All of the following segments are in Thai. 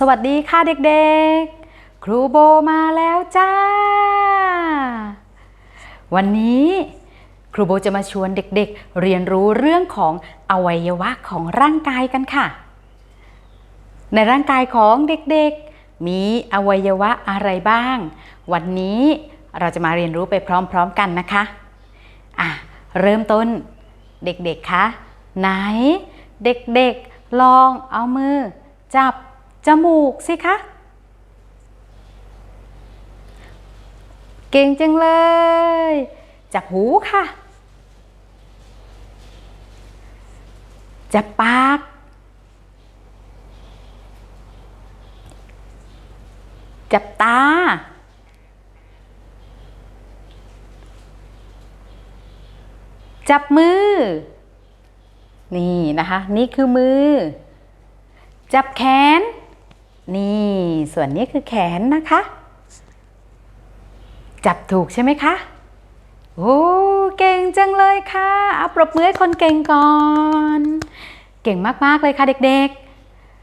สวัสดีค่ะเด็กๆ ครูโบมาแล้วจ้า วันนี้ครูโบจะมาชวนเด็กๆเรียนรู้เรื่องของอวัยวะของร่างกายกันค่ะ ในร่างกายของเด็กๆ มีอวัยวะอะไรบ้าง วันนี้เราจะมาเรียนรู้ไปพร้อมๆกันนะคะอะเริ่มต้นเด็กๆคะไหน เด็กๆลองเอามือ จับ จมูกสิคะ เก่งจังเลยจับหูค่ะจับปาก จับตา จับมือ นี่นะคะ นี่คือมือ จับแขน นี่ส่วนนี้คือแขนนะคะ จับถูกใช่ไหมคะ โอ้เก่งจังเลยค่ะเอาปรบมือให้คนเก่งก่อน เก่งมากๆเลยค่ะเด็ก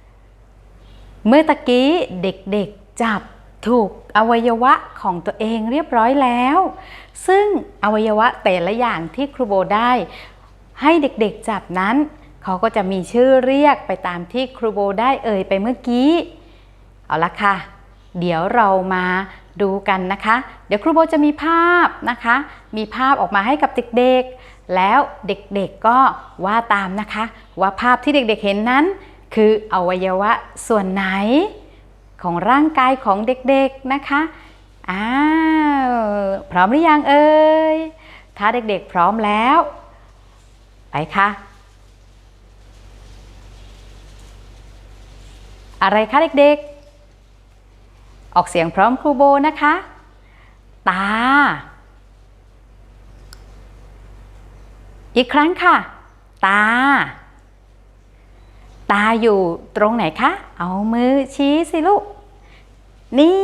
ๆ เมื่อตะกี้เด็กๆจับถูกอวัยวะของตัวเองเรียบร้อยแล้ว ซึ่งอวัยวะแต่ละอย่างที่ครูโบได้ ให้เด็กๆจับนั้น เขาก็จะมีชื่อเรียกไปตามที่ครูโบได้เอ่ยไปเมื่อกี้ เอาละค่ะ เดี๋ยวเรามาดูกันนะคะ เดี๋ยวครูโบจะมีภาพนะคะ มีภาพออกมาให้กับเด็กๆ แล้วเด็กๆก็ว่าตามนะคะ ว่าภาพที่เด็กๆเห็นนั้น คืออวัยวะส่วนไหนของร่างกายของเด็กๆนะคะ อ้าว พร้อมหรือยังเอ่ย ถ้าเด็กๆพร้อมแล้ว ไปค่ะ อะไรคะเด็กๆ ออกเสียงพร้อมครูโบนะคะ ตา อีกครั้งค่ะ ตา ตาอยู่ตรงไหนคะ เอามือชี้สิลูก นี่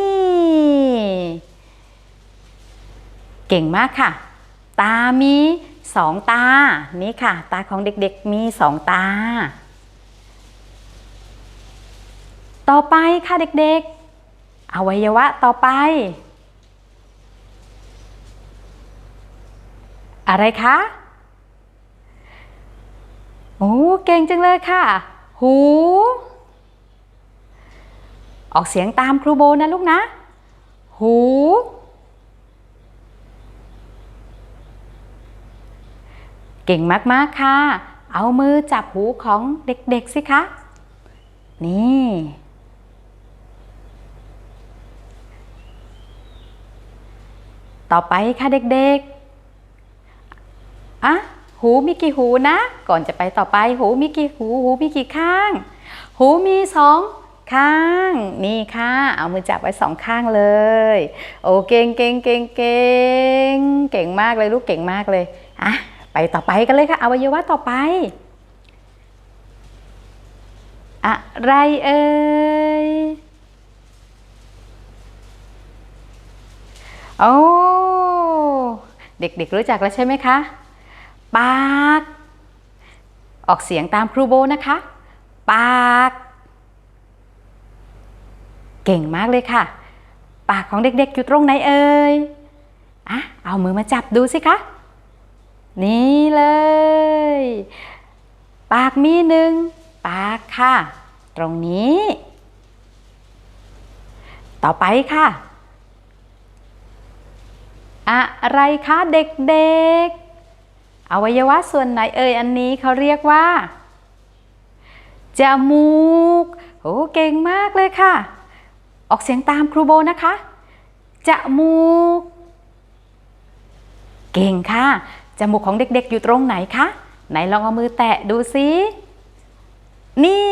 เก่งมากค่ะ ตามีสองตา นี่ค่ะ ตาของเด็กๆมีสองตา ต่อไปค่ะเด็กๆ อวัยวะต่อไป อะไรคะ โอ้ เก่งจังเลยค่ะ หู ออกเสียงตามครูโบนะลูกนะ หู เก่งมาก ๆ ค่ะ เอามือจับหูของเด็ก ๆ สิคะ นี่ ต่อไปค่ะเด็กๆ อะ หูมีกี่หูนะ ก่อนจะไปต่อไป หูมีกี่หู หูมีกี่ข้าง หูมีสองข้าง นี่ค่ะ เอามือจับไว้สองข้างเลย โอ้เก่งเก่งเก่งเก่งเก่งมากเลยลูกเก่งมากเลย อะ ไปต่อไปกันเลยค่ะ อวัยวะต่อไป อะไรเอ่ย โอ้เด็กๆรู้จักแล้วใช่ไหมคะปากออกเสียงตามครูโบนะคะปาก เก่งมากเลยค่ะ ปากของเด็กๆอยู่ตรงไหนเอ่ยอะเอามือมาจับดูสิคะ นี่เลย ปากมีหนึ่งปากค่ะ ตรงนี้ ต่อไปค่ะ อะไรคะเด็กๆ อวัยวะส่วนไหนเอ่ยอันนี้เขาเรียกว่า จมูก โอ้เก่งมากเลยค่ะ ออกเสียงตามครูโบนะคะ จมูก เก่งค่ะ จมูกของเด็กๆอยู่ตรงไหนคะ ไหนลองเอามือแตะดูสินี่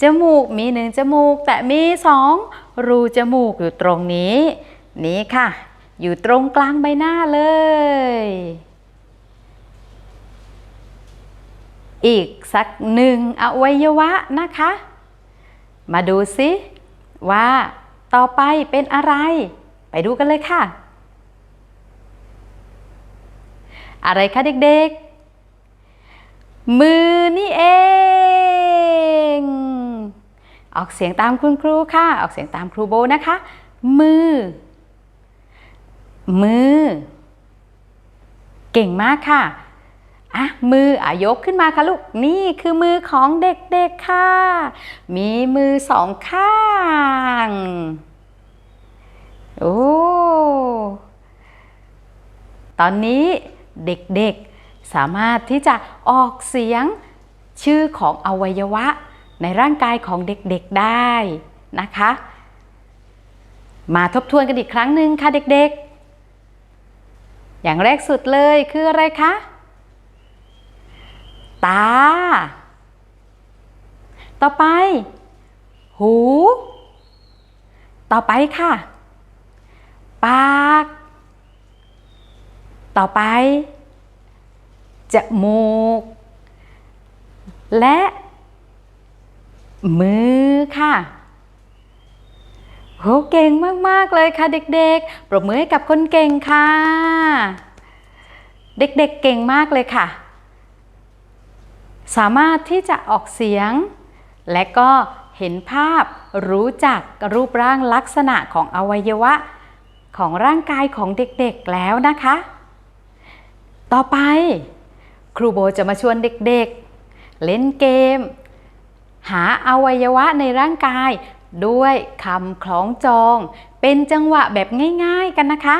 จมูกมีหนึ่งจมูก แต่มีสองรูจมูกอยู่ตรงนี้ นี่ค่ะ อยู่ตรงกลางใบหน้าเลย อีกสักหนึ่งอวัยวะนะคะ มาดูสิว่าต่อไปเป็นอะไร ไปดูกันเลยค่ะ อะไรคะเด็กๆ มือนี่เอง ออกเสียงตามคุณครูค่ะ ออกเสียงตามครูโบนะคะ มือ มือ เก่งมากค่ะอะมืออะยกขึ้นมาค่ะลูก นี่คือมือของเด็กๆค่ะ มีมือสองข้าง โอ้ ตอนนี้เด็กๆสามารถที่จะออกเสียงชื่อของอวัยวะในร่างกายของเด็กๆได้นะคะ มาทบทวนกันอีกครั้งหนึ่งค่ะเด็กๆ อย่างแรกสุดเลยคืออะไรคะ ตา ต่อไป หู ต่อไปค่ะ ปาก ต่อไป จมูก และ มือค่ะ โหเก่งมาก ๆ เลยค่ะเด็กๆ ปรบมือให้กับคนเก่งค่ะ เด็กๆเก่งมากเลยค่ะ สามารถที่จะออกเสียง และก็เห็นภาพรู้จักรูปร่างลักษณะของอวัยวะ ของร่างกายของเด็กๆแล้วนะคะ ต่อไป ครูโบจะมาชวนเด็กๆ เล่นเกม หาอวัยวะในร่างกาย ด้วยคำคล้องจอง เป็นจังหวะแบบง่าย ๆกันนะคะ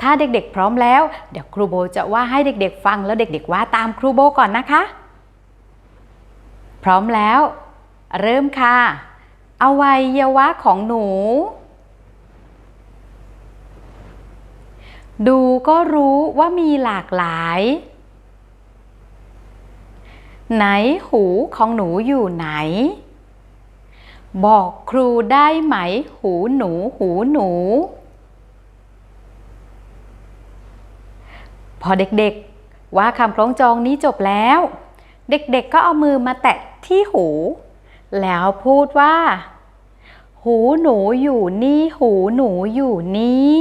ถ้าเด็กๆพร้อมแล้ว เดี๋ยวครูโบจะว่าให้เด็กๆฟังแล้วเด็กๆว่าตามครูโบก่อนนะคะ พร้อมแล้ว เริ่มค่ะอวัยวะของหนู ดูก็รู้ว่ามีหลากหลาย ไหนหูของหนูอยู่ไหน บอกครูได้ไหม หูหนู หูหนู พอเด็กๆ ว่าคำคล้องจองนี้จบแล้ว เด็กๆก็เอามือมาแตะที่หู แล้วพูดว่า หูหนูอยู่นี่ หูหนูอยู่นี่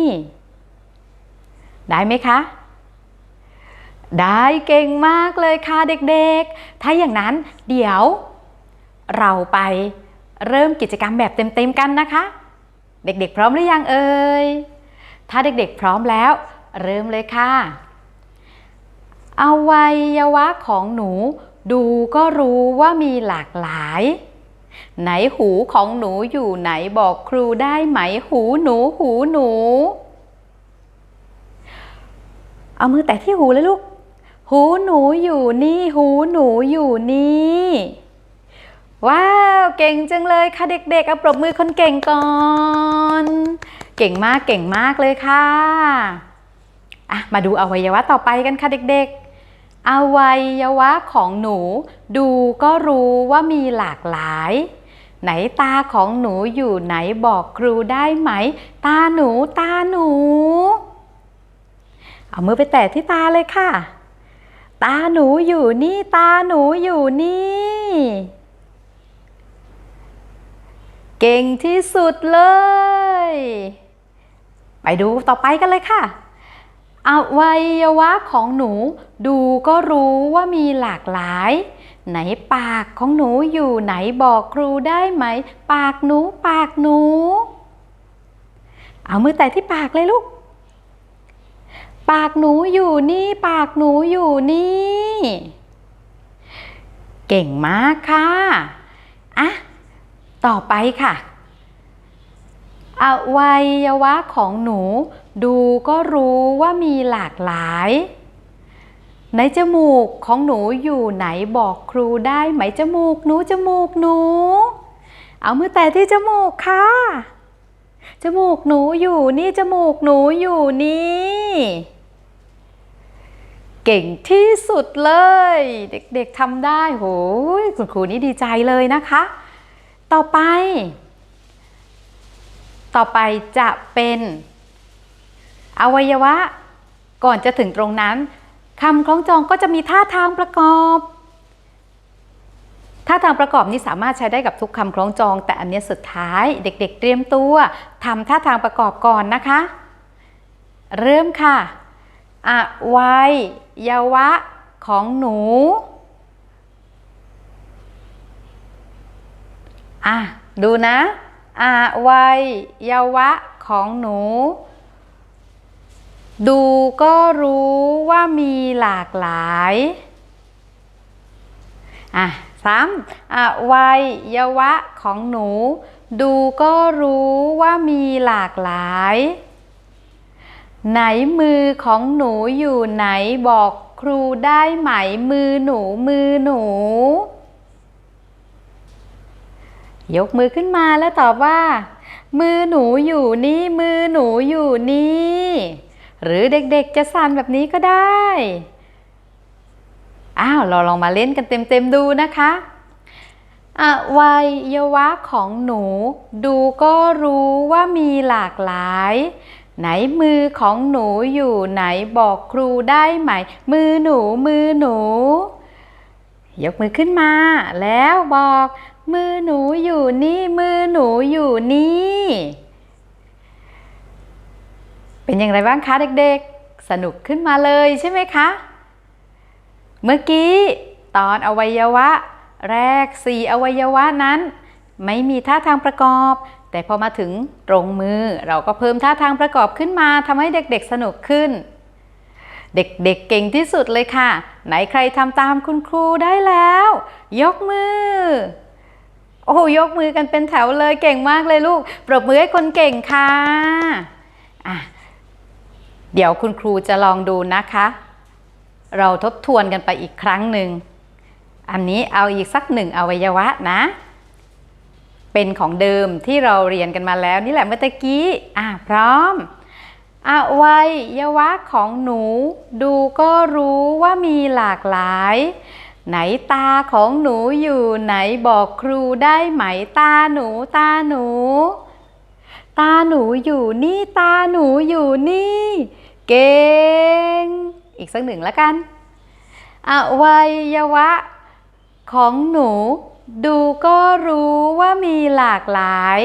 ได้ไหมคะ ได้เก่งมากเลยค่ะเด็กๆ ถ้าอย่างนั้นเดี๋ยว เราไป เริ่มกิจกรรมแบบเต็มๆกันนะคะ เด็กๆ พร้อมหรือยังเอ่ย ถ้าเด็กๆ พร้อมแล้ว เริ่มเลยค่ะอวัยวะของหนู ดูก็รู้ว่ามีหลากหลาย ไหนหูของหนูอยู่ไหนบอกครูได้ไหมหูหนูหูหนู เอามือแตะที่หูเลยลูก หูหนูอยู่นี่ หูหนูอยู่นี่ ว้าว เก่งจังเลยค่ะเด็กๆเอาปรบมือคนเก่งก่อน เก่งมากเก่งมากเลยค่ะอะมาดูอวัยวะต่อไปกันค่ะเด็กๆ อวัยวะของหนู ดูก็รู้ว่ามีหลากหลาย ไหนตาของหนูอยู่ไหนบอกครูได้ไหม ตาหนูตาหนู เอามือไปแตะที่ตาเลยค่ะ ตาหนูอยู่นี่ตาหนูอยู่นี่ เก่งที่สุดเลย ไปดูต่อไปกันเลยค่ะ อวัยวะของหนูดูก็รู้ว่ามีหลากหลาย ไหนปากของหนูอยู่ไหนบอกครูได้ไหม ปากหนูปากหนู เอามือแตะที่ปากเลยลูก ปากหนูอยู่นี่ ปากหนูอยู่นี่ เก่งมากค่ะอะ ต่อไปค่ะ อวัยวะของหนู ดูก็รู้ว่ามีหลากหลาย ในจมูกของหนูอยู่ไหนบอกครูได้ไหมจมูกหนูจมูกหนู เอามือแตะที่จมูกค่ะ จมูกหนูอยู่นี่จมูกหนูอยู่นี่เก่งที่สุดเลย เด็กๆทำได้โหคุณครูนี่ดีใจเลยนะคะ ต่อไป ต่อไปจะเป็นอวัยวะ ก่อนจะถึงตรงนั้นคำคล้องจองก็จะมีท่าทางประกอบ ท่าทางประกอบนี้สามารถใช้ได้กับทุกคำคล้องจอง แต่อันนี้สุดท้ายเด็กๆเตรียมตัวทำท่าทางประกอบก่อนนะคะ เริ่มค่ะอวัยวะของหนู อะดูนะอวัยวะของหนู ดูก็รู้ว่ามีหลากหลายอะสามอวัยวะของหนู ดูก็รู้ว่ามีหลากหลาย ไหนมือของหนูอยู่ไหนบอกครูได้ไหมมือหนูมือหนู ยกมือขึ้นมาแล้วตอบว่า มือหนูอยู่นี่มือหนูอยู่นี่ หรือเด็กๆจะสั่นแบบนี้ก็ได้ อ้าวเราลองมาเล่นกันเต็มๆดูนะคะอวัยวะของหนู ดูก็รู้ว่ามีหลากหลาย ไหนมือของหนูอยู่ไหนบอกครูได้ไหม มือหนูมือหนู ยกมือขึ้นมา แล้วบอก มือหนูอยู่นี่มือหนูอยู่นี่ เป็นอย่างไรบ้างคะเด็กๆ สนุกขึ้นมาเลยใช่ไหมคะ เมื่อกี้ตอนอวัยวะ แรกสี่อวัยวะนั้น ไม่มีท่าทางประกอบ แต่พอมาถึงตรงมือเราก็เพิ่มท่าทางประกอบขึ้นมาทำให้เด็กๆสนุกขึ้น เด็กๆเเก่งที่สุดเลยค่ะ ไหนใครทำตามคุณครูได้แล้ว ยกมือ อ้โหยกมือกันเป็นแถวเลยเก่งมากเลยลูก ปรบมือให้คนเก่งค่ะอะ เดี๋ยวคุณครูจะลองดูนะคะ เราทบทวนกันไปอีกครั้งหนึ่ง อันนี้เอาอีกสักหนึ่งอวัยวะนะ เป็นของเดิมที่เราเรียนกันมาแล้วนี่แหละเมื่อกี้ อะพร้อมอวัยวะของหนูดูก็รู้ว่ามีหลากหลาย ไหนตาของหนูอยู่ไหนบอกครูได้ไหมตาหนูตาหนู ตาหนูอยู่นี่ตาหนูอยู่นี่ เก่ง อีกสักหนึ่งแล้วกันอวัยวะ ของหนู ดูก็รู้ว่ามีหลากหลาย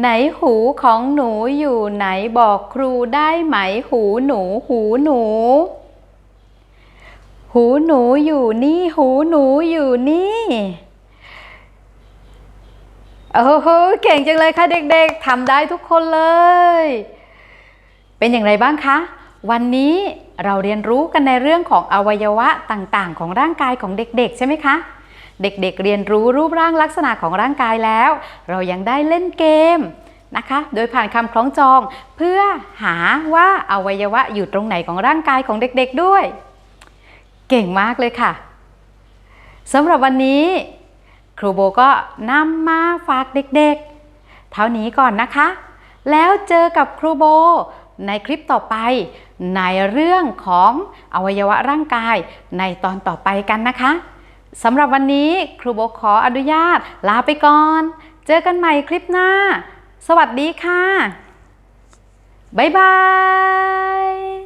ไหนหูของหนูอยู่ไหนบอกครูได้ไหมหูหนูหูหนู หูหนูอยู่นี่ หูหนูอยู่นี่โอ้โหเก่งจังเลยค่ะเด็กๆทำได้ทุกคนเลย เป็นอย่างไรบ้างคะ วันนี้เราเรียนรู้กันในเรื่องของอวัยวะต่างๆ ของร่างกายของเด็กๆ ใช่ไหมคะ เด็กๆ เรียนรู้รูปร่างลักษณะของร่างกายแล้ว เรายังได้เล่นเกมนะคะ โดยผ่านคำคล้องจอง เพื่อหาว่าอวัยวะอยู่ตรงไหนของร่างกายของเด็ก ๆ ด้วย เก่งมากเลยค่ะสำหรับวันนี้ ครูโบก็นำมาฝากเด็กๆ เท่านี้ก่อนนะคะ แล้วเจอกับครูโบในคลิปต่อไปในเรื่องของอวัยวะร่างกายในตอนต่อไปกันนะคะสำหรับวันนี้ครูโบขออนุญาตลาไปก่อน เจอกันใหม่คลิปหน้า สวัสดีค่ะ บ๊ายบาย